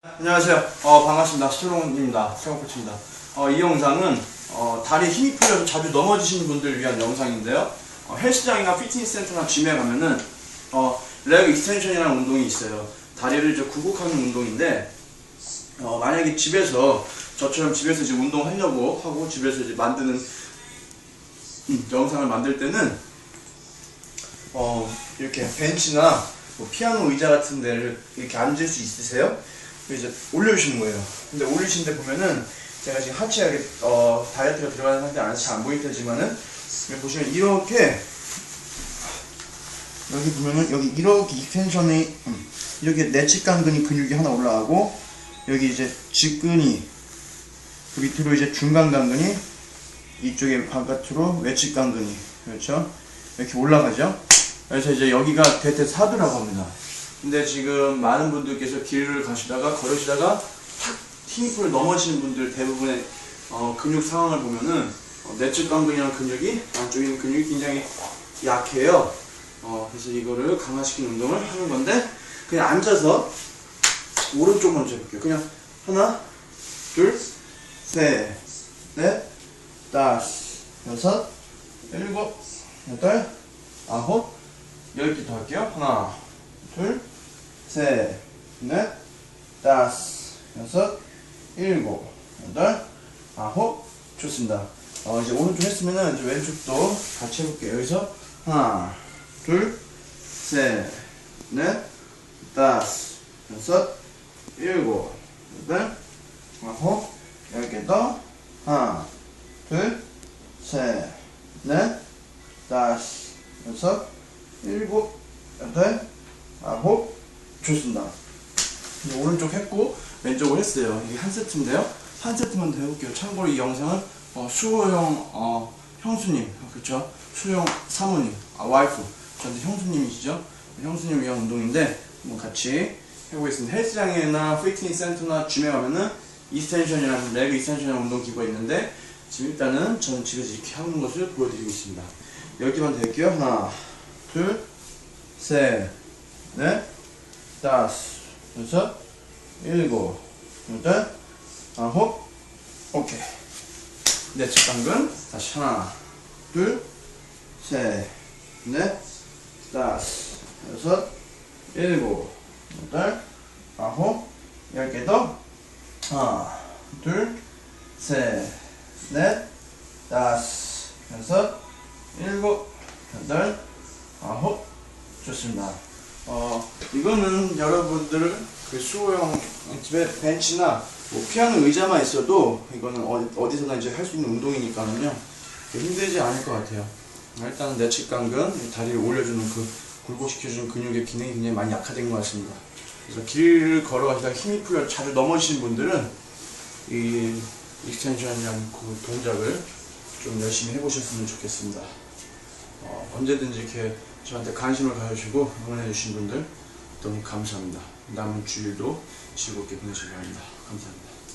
안녕하세요. 어, 반갑습니다. 스트롱입니다. 스트롱 코치입니다. 어, 이 영상은 어, 다리에 힘이 풀려서 자주 넘어지시는 분들을 위한 영상인데요. 어, 헬스장이나 피트니스 센터나 짐에 가면은 어, 레그 익스텐션이라는 운동이 있어요. 다리를 이제 굴곡하는 운동인데 어, 만약에 집에서 저처럼 집에서 이제 운동하려고 하고 집에서 이제 만드는 음, 영상을 만들 때는 어, 이렇게 벤치나 뭐 피아노 의자 같은 데를 이렇게 앉을 수 있으세요? 이제 올려주시는 거예요. 근데 올리신 데 보면은 제가 지금 이렇게, 어, 다이어트가 들어가는 상태 안에서 잘 안 보일 테지만은 보시면 이렇게 여기 보면은 여기 이렇게 익스텐션이 음, 이렇게 내측간근이 근육이 하나 올라가고 여기 이제 직근이 그 밑으로 이제 중간간근이 이쪽에 바깥으로 외측간근이 그렇죠? 이렇게 올라가죠? 그래서 이제 여기가 대퇴 사두라고 합니다 근데 지금 많은 분들께서 길을 가시다가 걸으시다가 탁 풀려 넘어지는 분들 대부분의 어, 근육 상황을 보면은 어, 내측 강근이라는 근육이 안쪽에 있는 근육이 굉장히 약해요. 어, 그래서 이거를 강화시키는 운동을 하는 건데 그냥 앉아서 오른쪽 먼저 해볼게요. 그냥 하나, 둘, 셋, 넷, 다섯, 여섯, 일곱, 여덟, 아홉, 열 개 더 할게요. 하나, 둘, 셋, 넷, 다섯, 여섯, 일곱, 여덟, 아홉, 좋습니다. 어, 이제 오른쪽 했으면은 이제 왼쪽도 같이 해볼게요. 여기서 하나, 둘, 셋, 넷, 다섯, 여섯, 일곱, 여덟, 아홉, 열 개 더. 하나, 둘, 셋, 넷, 다섯, 여섯, 일곱, 여덟, 아홉 좋습니다 오른쪽 했고 왼쪽을 했어요. 이게 한 세트인데요. 한 세트만 더 해볼게요. 참고로 이 영상은 어, 수호형 어, 형수님 그렇죠 수호형 사모님 아, 와이프. 저한테 형수님이시죠? 형수님 위한 운동인데 한번 같이 해보겠습니다. 헬스장이나 피트니스 센터나 짐에 가면은 이스텐션이라는 레그 이스텐션이라는 운동 기구가 있는데 지금 일단은 저는 집에서 이렇게 하는 것을 10개만 더 할게요. 하나 둘 셋 넷, 다섯, 여섯, 일곱, 여덟, 아홉, 오케이. 내 측 당근 다시 하나, 둘, 셋, 넷, 다섯, 여섯, 일곱, 여덟, 아홉, 열 개 더. 하나, 둘, 셋, 넷, 다섯, 여섯, 일곱, 여덟, 아홉, 좋습니다. 어, 이거는 여러분들 그 수호형 집에 벤치나 뭐 피아노 의자만 있어도 이거는 어디, 어디서나 이제 할 수 있는 운동이니까는요 힘들지 않을 것 같아요. 일단은 내측 강근 다리를 올려주는 그 굴곡시켜주는 근육의 기능이 굉장히 많이 약화된 것 같습니다. 그래서 길을 걸어가시다가 힘이 풀려 자주 넘어지신 분들은 이 익스텐션이라는 그 동작을 좀 열심히 해보셨으면 좋겠습니다. 어, 언제든지 이렇게 저한테 관심을 가져주시고 응원해주신 분들 너무 감사합니다. 남은 주일도 즐겁게 보내시기 바랍니다. 감사합니다.